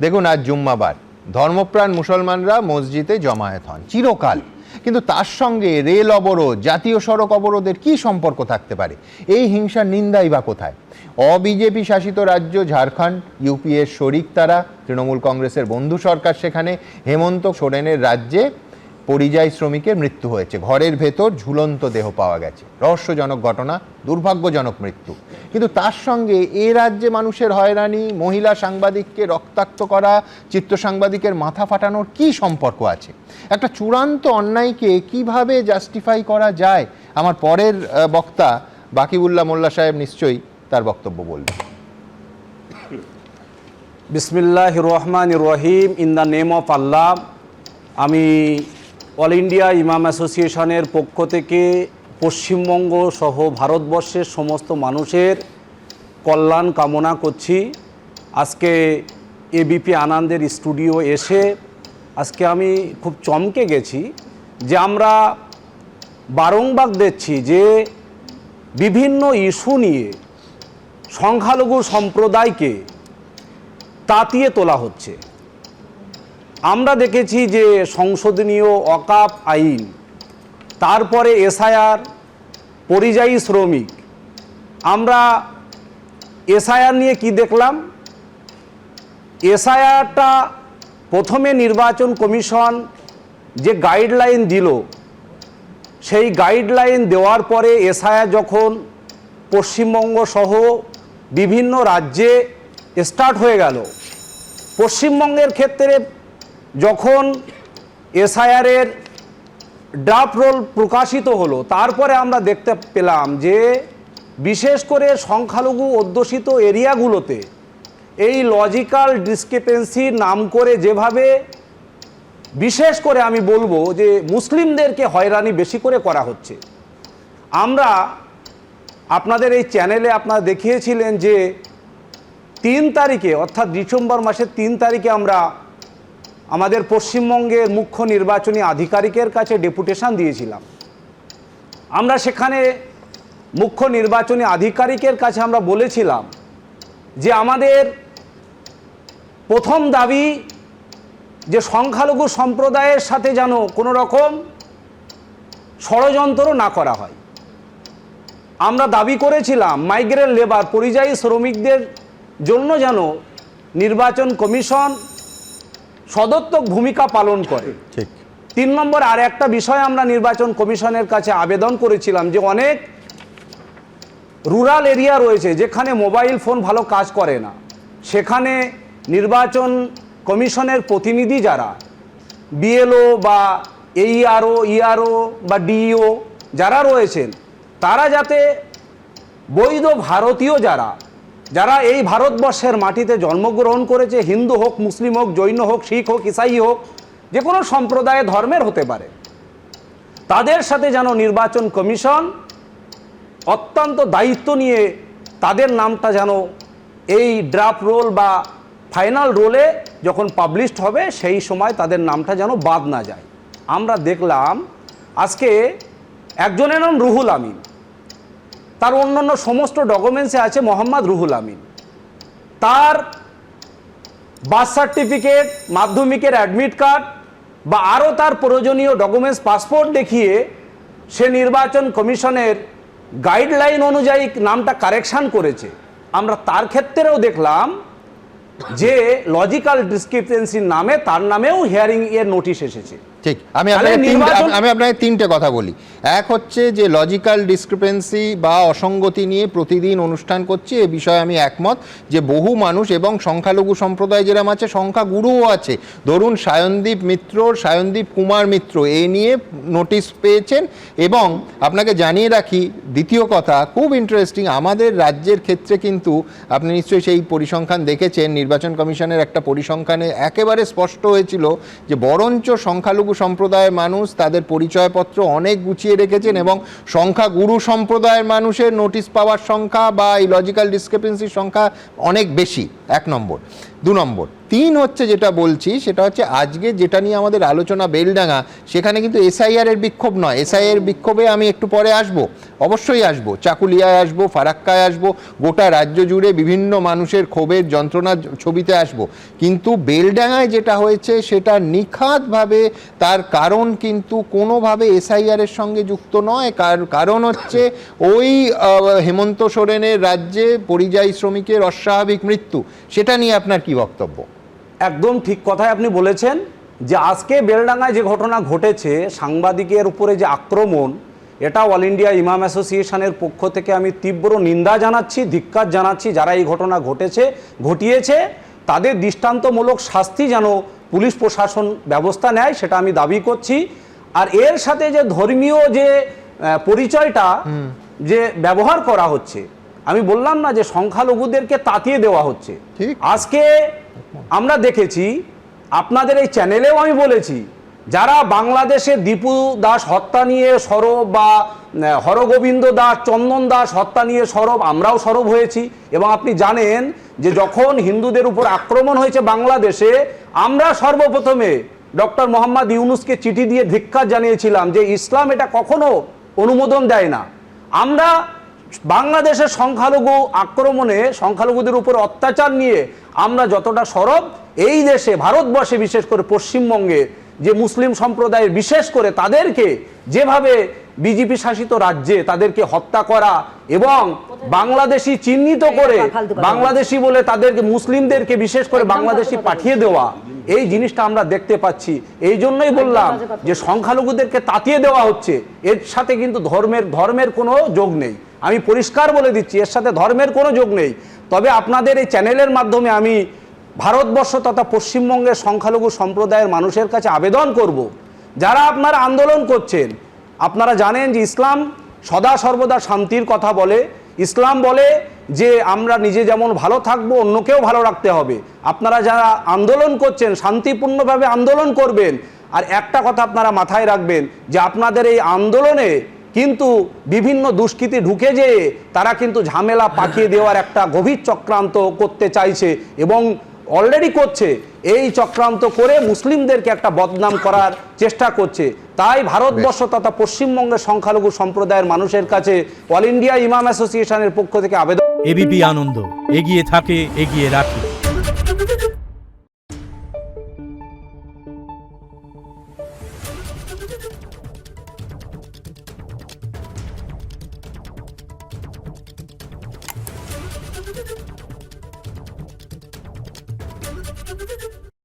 দেখুন আজ জুম্মাবার। ধর্মপ্রাণ মুসলমানরা মসজিদে জমায়েত হন, চিরকাল। কিন্তু তার সঙ্গে রেল অবরোধ, জাতীয় সড়ক অবরোধের কি সম্পর্ক থাকতে পারে? এই হিংসার নিন্দাই বা কোথায়? অবিজেপি শাসিত রাজ্য, ঝাড়খণ্ড, ইউপিএর শরিক তারা, তৃণমূল কংগ্রেসের বন্ধু সরকার সেখানে, হেমন্ত সোরেনের রাজ্যে পরিযায়ী শ্রমিকের মৃত্যু হয়েছে। ঘরের ভেতর ঝুলন্ত দেহ পাওয়া গেছে। রহস্যজনক ঘটনা, দুর্ভাগ্যজনক মৃত্যু। কিন্তু তার সঙ্গে এ রাজ্যে মানুষের হয়রানি, মহিলা সাংবাদিককে রক্তাক্ত করা চিত্র সাংবাদিকের মাথা ফাটানোর কি সম্পর্ক আছে? একটা চূড়ান্ত অন্যায়কে কীভাবে জাস্টিফাই করা যায়? আমার পরের বক্তা বাকিবুল্লাহ মোল্লা সাহেব নিশ্চয়ই তার বক্তব্য বলবেন। বিসমিল্লাহ রহমান রহিম, in the name of Allah, আমি অল ইন্ডিয়া ইমাম অ্যাসোসিয়েশনের পক্ষ থেকে পশ্চিমবঙ্গ সহ ভারতবর্ষের সমস্ত মানুষের কল্যাণ কামনা করছি। আজকে এবিপি আনন্দের স্টুডিও এসে আজকে আমি খুব চমকে গেছি যে আমরা বারংবার দেখছি যে বিভিন্ন ইস্যু নিয়ে সংখ্যালঘু সম্প্রদায়কে তাতিয়ে তোলা হচ্ছে। আমরা দেখেছি যে সংশোধনীয় অকাপ আইন, তারপরে এসআইআর, পরিযায়ী শ্রমিক। আমরা এসআইআর নিয়ে কি দেখলাম? এসআইআরটা প্রথমে নির্বাচন কমিশন যে গাইডলাইন দিল, সেই গাইডলাইন দেওয়ার পরে এসআইআর যখন পশ্চিমবঙ্গ সহ বিভিন্ন রাজ্যে স্টার্ট হয়ে গেল। পশ্চিমবঙ্গের ক্ষেত্রে যখন এসআইআরের ড্রাফট রোল প্রকাশিত হলো, তারপরে আমরা দেখতে পেলাম যে বিশেষ করে সংখ্যালঘু অধ্যুষিত এরিয়াগুলোতে এই লজিক্যাল ডিসক্রিপেন্সির নাম করে যেভাবে বিশেষ করে আমি বলব যে মুসলিমদেরকে হয়রানি বেশি করে করা হচ্ছে। আমরা আপনাদের এই চ্যানেলে আপনারা দেখিয়েছিলেন যে তিন তারিখে, অর্থাৎ ডিসেম্বর মাসের তিন তারিখে আমরা আমাদের পশ্চিমবঙ্গের মুখ্য নির্বাচনী আধিকারিকের কাছে ডেপুটেশন দিয়েছিলাম। আমরা সেখানে মুখ্য নির্বাচনী আধিকারিকের কাছে আমরা বলেছিলাম যে আমাদের প্রথম দাবি যে সংখ্যালঘু সম্প্রদায়ের সাথে যেন কোনো রকম ষড়যন্ত্র না করা হয়। আমরা দাবি করেছিলাম মাইগ্রেন্ট লেবার পরিযায়ী শ্রমিকদের জন্য যেন নির্বাচন কমিশন সদর্থক ভূমিকা পালন করে। ঠিক। তিন নম্বর আর একটা বিষয় আমরা নির্বাচন কমিশনের কাছে আবেদন করেছিলাম যে অনেক রুরাল এরিয়া রয়েছে যেখানে মোবাইল ফোন ভালো কাজ করে না। সেখানে নির্বাচন কমিশনের প্রতিনিধি যারা বিএলও বা এইআরও ইআরও বা ডিইও যারা রয়েছেন তারা যাতে বৈধ ভারতীয় যারা যারা এই ভারতবর্ষের মাটিতে জন্মগ্রহণ করেছে, হিন্দু হোক, মুসলিম হোক, জৈন হোক, শিখ হোক, ইসাই হোক, যে কোনো সম্প্রদায় ধর্মের হতে পারে। তাদের সাথে যেন নির্বাচন কমিশন অত্যন্ত দায়িত্ব নিয়ে তাদের নামটা যেন এই ড্রাফট রোল বা ফাইনাল রোলে যখন পাবলিশড হবে, সেই সময় তাদের নামটা যেন বাদ না যায়। আমরা দেখলাম, আজকে একজনের নাম রুহুল আমিন। তার অন্যান্য সমস্ত ডকুমেন্টসে আছে মোহাম্মদ রুহুল আমিন। তার বার্থ সার্টিফিকেট, মাধ্যমিকের অ্যাডমিট কার্ড বা আরও তার প্রয়োজনীয় ডকুমেন্টস, পাসপোর্ট দেখিয়ে সে নির্বাচন কমিশনের গাইডলাইন অনুযায়ী নামটা কারেকশান করেছে। আমরা তার ক্ষেত্রেও দেখলাম যে লজিক্যাল ডিসক্রিপেন্সির নামে তার নামেও হিয়ারিং এর নোটিশ এসেছে। ঠিক আমি আমি আপনাকে তিনটে কথা বলি। এক হচ্ছে যে লজিক্যাল ডিসক্রিপেন্সি বা অসঙ্গতি নিয়ে প্রতিদিন অনুষ্ঠান করছি এ বিষয়ে আমি একমত যে বহু মানুষ এবং সংখ্যালঘু সম্প্রদায় যেরকম আছে সংখ্যা গুরুও আছে। ধরুন সায়নদীপ মিত্র সায়নদীপ কুমার মিত্র এ নিয়ে নোটিশ পেয়েছেন এবং আপনাকে জানিয়ে রাখি দ্বিতীয় কথা খুব ইন্টারেস্টিং আমাদের রাজ্যের ক্ষেত্রে কিন্তু আপনি নিশ্চয়ই সেই পরিসংখ্যান দেখেছেন নির্বাচন কমিশনের একটা পরিসংখ্যানে একেবারে স্পষ্ট হয়েছিল যে বরঞ্চ সংখ্যালঘু সম্প্রদায়ের মানুষ তাদের পরিচয়পত্র অনেক গুছিয়ে রেখেছেন এবং সংখ্যা গুরু সম্প্রদায়ের মানুষের নোটিশ পাওয়ার সংখ্যা বা এই লজিক্যাল ডিসক্রিপেন্সির সংখ্যা অনেক বেশি, এক নম্বর। দু নম্বর তিন হচ্ছে যেটা বলছি, সেটা হচ্ছে আজকে যেটা নিয়ে আমাদের আলোচনা বেলডাঙ্গা, সেখানে কিন্তু এসআইআর এর বিক্ষোভ নয়। এসআইআর বিক্ষোভে আমি একটু পরে আসব, অবশ্যই আসব। চাকুলিয়ায় আসব, ফারাক্কায় আসব, গোটা রাজ্য জুড়ে বিভিন্ন মানুষের ক্ষোভের যন্ত্রণা ছবিতে আসব। কিন্তু বেলডাঙ্গায় যেটা হয়েছে, সেটা নিখাতভাবে তার কারণ কিন্তু কোনোভাবে এসআইআর এর সঙ্গে যুক্ত নয়। কার- কারণ হচ্ছে ওই হেমন্ত সোরেনের রাজ্যে পরিযায়ী শ্রমিকের অস্বাভাবিক মৃত্যু। সেটা নিয়ে আপনার কি বক্তব্য? একদম ঠিক কথাই আপনি বলেছেন যে আজকে বেলডাঙ্গায় যে ঘটনা ঘটেছে সাংবাদিকের উপরে যে আক্রমণ এটা অল ইন্ডিয়া ইমাম অ্যাসোসিয়েশনের পক্ষ থেকে আমি তীব্র নিন্দা জানাচ্ছি ধিক্কার জানাচ্ছি যারা এই ঘটনা ঘটেছে ঘটিয়েছে তাদের দৃষ্টান্তমূলক শাস্তি যেন পুলিশ প্রশাসন ব্যবস্থা নেয় সেটা আমি দাবি করছি। আর এর সাথে যে ধর্মীয় যে পরিচয়টা যে ব্যবহার করা হচ্ছে আমি বললাম না যে সংখ্যালঘুদেরকে তাতিয়ে দেওয়া হচ্ছে। আজকে আমরা দেখেছি, আপনাদের এই চ্যানেলেও আমি বলেছি, যারা বাংলাদেশে দীপু দাস হত্যা নিয়ে সরব বা হরগোবিন্দ দাস, চন্দন দাস হত্যা নিয়ে সরব, আমরাও সরব হয়েছি। এবং আপনি জানেন যে যখন হিন্দুদের উপর আক্রমণ হয়েছে বাংলাদেশে, আমরা সর্বপ্রথমে ডক্টর মোহাম্মদ ইউনুসকে চিঠি দিয়ে ধিক্কার জানিয়েছিলাম যে ইসলাম এটা কখনো অনুমোদন দেয় না। আমরা বাংলাদেশের সংখ্যালঘু আক্রমণে সংখ্যালঘুদের উপর অত্যাচার নিয়ে আমরা যতটা সরব এই দেশে ভারতবর্ষে বিশেষ করে পশ্চিমবঙ্গে যে মুসলিম সম্প্রদায়ের বিশেষ করে তাদেরকে যেভাবে বিজেপি শাসিত রাজ্যে তাদেরকে হত্যা করা এবং বাংলাদেশি চিহ্নিত করে ফালতু বাংলাদেশি বলে তাদেরকে মুসলিমদেরকে বিশেষ করে বাংলাদেশি পাঠিয়ে দেওয়া এই জিনিসটা আমরা দেখতে পাচ্ছি। এই জন্যই বললাম যে সংখ্যালঘুদেরকে তাতিয়ে দেওয়া হচ্ছে। এর সাথে কিন্তু ধর্মের ধর্মের কোনো যোগ নেই। আমি পরিষ্কার বলে দিচ্ছি, এর সাথে ধর্মের কোনো যোগ নেই। তবে আপনাদের এই চ্যানেলের মাধ্যমে আমি ভারতবর্ষ তথা পশ্চিমবঙ্গের সংখ্যালঘু সম্প্রদায়ের মানুষের কাছে আবেদন করব। যারা আপনারা আন্দোলন করছেন, আপনারা জানেন যে ইসলাম সদা সর্বদা শান্তির কথা বলে। ইসলাম বলে যে আমরা নিজে যেমন ভালো থাকব, অন্যকেও ভালো রাখতে হবে। আপনারা যারা আন্দোলন করছেন, শান্তিপূর্ণভাবে আন্দোলন করবেন, আর একটা কথা আপনারা মাথায় রাখবেন যে আপনাদের এই আন্দোলনে কিন্তু বিভিন্ন দুষ্কৃতি ঢুকে যেয়ে তারা কিন্তু ঝামেলা পাকিয়ে দেওয়ার একটা গভীর চক্রান্ত করতে চাইছে এবং অলরেডি করছে। এই চক্রান্ত করে মুসলিমদেরকে একটা বদনাম করার চেষ্টা করছে। তাই ভারতবর্ষ তথা পশ্চিমবঙ্গের সংখ্যালঘু সম্প্রদায়ের মানুষের কাছে অল ইন্ডিয়া ইমাম অ্যাসোসিয়েশনের পক্ষ থেকে আবেদন এবিপি আনন্দ এগিয়ে থাকে এগিয়ে রাখে।